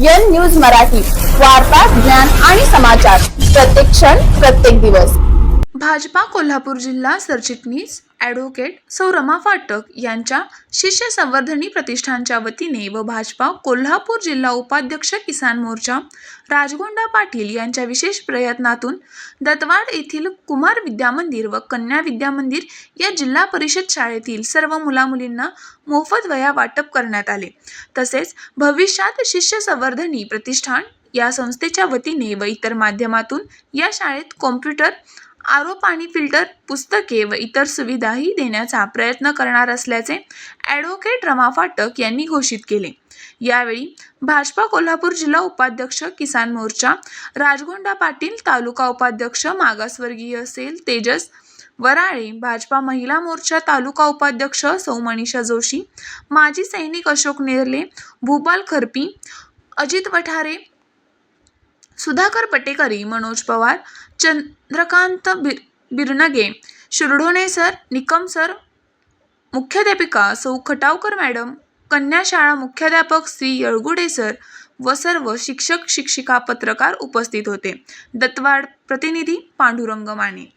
N news Marathi वार्ता ज्ञान आणि समाचार. प्रत्येक क्षण प्रत्येक दिवस. भाजपा कोल्हापूर जिल्हा सरचिटणीस ॲडव्होकेट सौ रमा फाटक यांच्या शिष्य संवर्धनी प्रतिष्ठानच्या वतीने व भाजपा कोल्हापूर जिल्हा उपाध्यक्ष किसान मोर्चा राजगोंडा पाटील यांच्या विशेष प्रयत्नातून दत्तवाड येथील कुमार विद्यामंदिर व कन्या विद्यामंदिर या जिल्हा परिषद शाळेतील सर्व मुलामुलींना मोफत वया वाटप करण्यात आले. तसेच भविष्यात शिष्य संवर्धनी प्रतिष्ठान या संस्थेच्या वतीने व इतर माध्यमातून या शाळेत कॉम्प्युटर आरोप आणि फिल्टर पुस्तके व इतर सुविधाही देण्याचा प्रयत्न करणार असल्याचे ॲडव्होकेट रमा फाटक यांनी घोषित केले. यावेळी भाजपा कोल्हापूर जिल्हा उपाध्यक्ष किसान मोर्चा राजगोंडा पाटील तालुका उपाध्यक्ष मागासवर्गीय सेल तेजस वराळे भाजपा महिला मोर्चा तालुका उपाध्यक्ष सौ मनीषा जोशी माजी सैनिक अशोक नेरले भूपाल खरपी अजित वठारे सुधाकर पटेकरी मनोज पवार चंद्रकांत बिर बिरनगे शिरढोणे सर निकम सर मुख्याध्यापिका सौ खटावकर मॅडम कन्या शाळा मुख्याध्यापक श्री येळगुडे सर व सर्व शिक्षक शिक्षिका पत्रकार उपस्थित होते. दत्तवाड प्रतिनिधी पांडुरंग माने.